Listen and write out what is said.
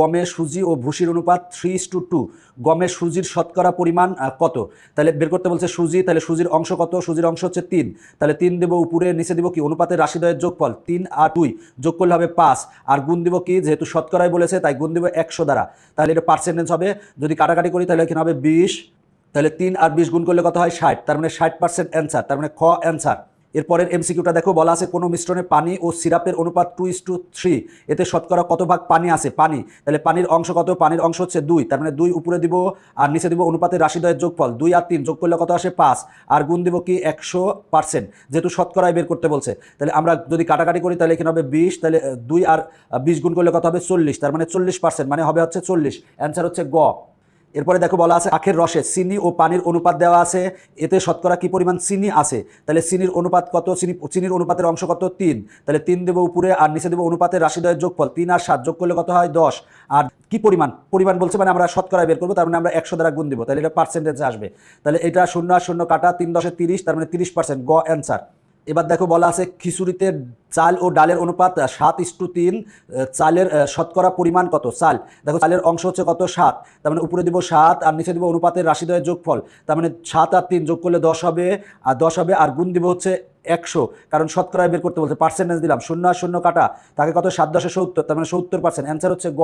গমের সুজি ও ভুসির অনুপাত থ্রি টু টু গমের সুজির শতকরা পরিমাণ কত? তাহলে বের করতে বলছে সুজি, তাহলে সুজির অংশ কত? সুজির অংশ হচ্ছে তিন। তাহলে তিন দেবো উপরে, নিচে দেবো কি? অনুপাতের রাশিদয়ের যোগফল তিন আর দুই। যোগ করলে হবে পাঁচ। আর গুণ দেবো কি? যেহেতু শতকরাই বলেছে, তাই গুণ দেবো একশো দ্বারা। তাহলে এটা পার্সেন্টেজ হবে। যদি কাটাকাটি করি, তাহলে এখানে হবে বিশ। তাহলে তিন আর বিশ গুণ করলে কত হয়? ষাট। তার মানে ষাট পার্সেন্ট অ্যান্সার তার মানে খ অ্যান্সার এরপরের এমসিকিউটা দেখো, বলা আছে কোনো মিশ্রণে পানি ও সিরাপের অনুপাত টু ইস টু থ্রি এতে শতকরা কত ভাগ পানি আছে? পানি। তাহলে পানির অংশ কত? পানির অংশ হচ্ছে দুই। তার মানে দুই উপরে দিব আর নিচে দিব অনুপাতের রাশিদয়ের যোগফল। দুই আর তিন যোগ করলে কত আসে? পাঁচ। আর গুণ দিব কি? একশো পার্সেন্ট। যেহেতু শতকরায় বের করতে বলছে। তাহলে আমরা যদি কাটাকাটি করি, তাহলে এখানে হবে বিশ। তাহলে দুই আর বিশ গুণ করলে কত হবে? চল্লিশ। তার মানে চল্লিশ পার্সেন্ট। মানে হবে হচ্ছে চল্লিশ। অ্যান্সার হচ্ছে গ। এরপরে দেখো বলা আছে, আখের রসে চিনি ও পানির অনুপাত দেওয়া আছে। এতে শতকরা কি পরিমাণ চিনি আছে? তাহলে চিনির অনুপাত কত? চিনি, চিনির অনুপাতের অংশ কত? তিন। তাহলে তিন দেবো উপরে আর নিচে দেবো অনুপাতের রাশিদয়ের যোগফল। তিন আর সাত যোগ করলে কত হয়? দশ। আর কি পরিমাণ? পরিমাণ বলছে মানে আমরা শতকরা বের করব, তার মানে আমরা একশো দ্বারা গুণ দিব। তাহলে এটা পার্সেন্টেজে আসবে। তাহলে এটা শূন্য আর শূন্য কাটা, তিন দশে তিরিশ, তার মানে তিরিশ পার্সেন্ট গ অ্যান্সার এবার দেখো বলা আছে, খিচুড়িতে চাল ও ডালের অনুপাত সাত ইস্টু তিন চালের শতকরা পরিমাণ কত? চাল। দেখো, চালের অংশ হচ্ছে কত? সাত। তার মানে উপরে দিব সাত আর নিচে দিব অনুপাতের রাশিদয়ের যোগফল। তার মানে সাত আর তিন যোগ করলে দশ হবে, আর দশ হবে, আর গুণ দিব হচ্ছে একশো। কারণ শতকরায় বের করতে বলছে পার্সেন্টেজ দিলাম, শূন্য আর শূন্য কাটা। তাকে কত? সাত দশে সত্তর। তার মানে সত্তর পার্সেন্ট অ্যান্সার হচ্ছে গ।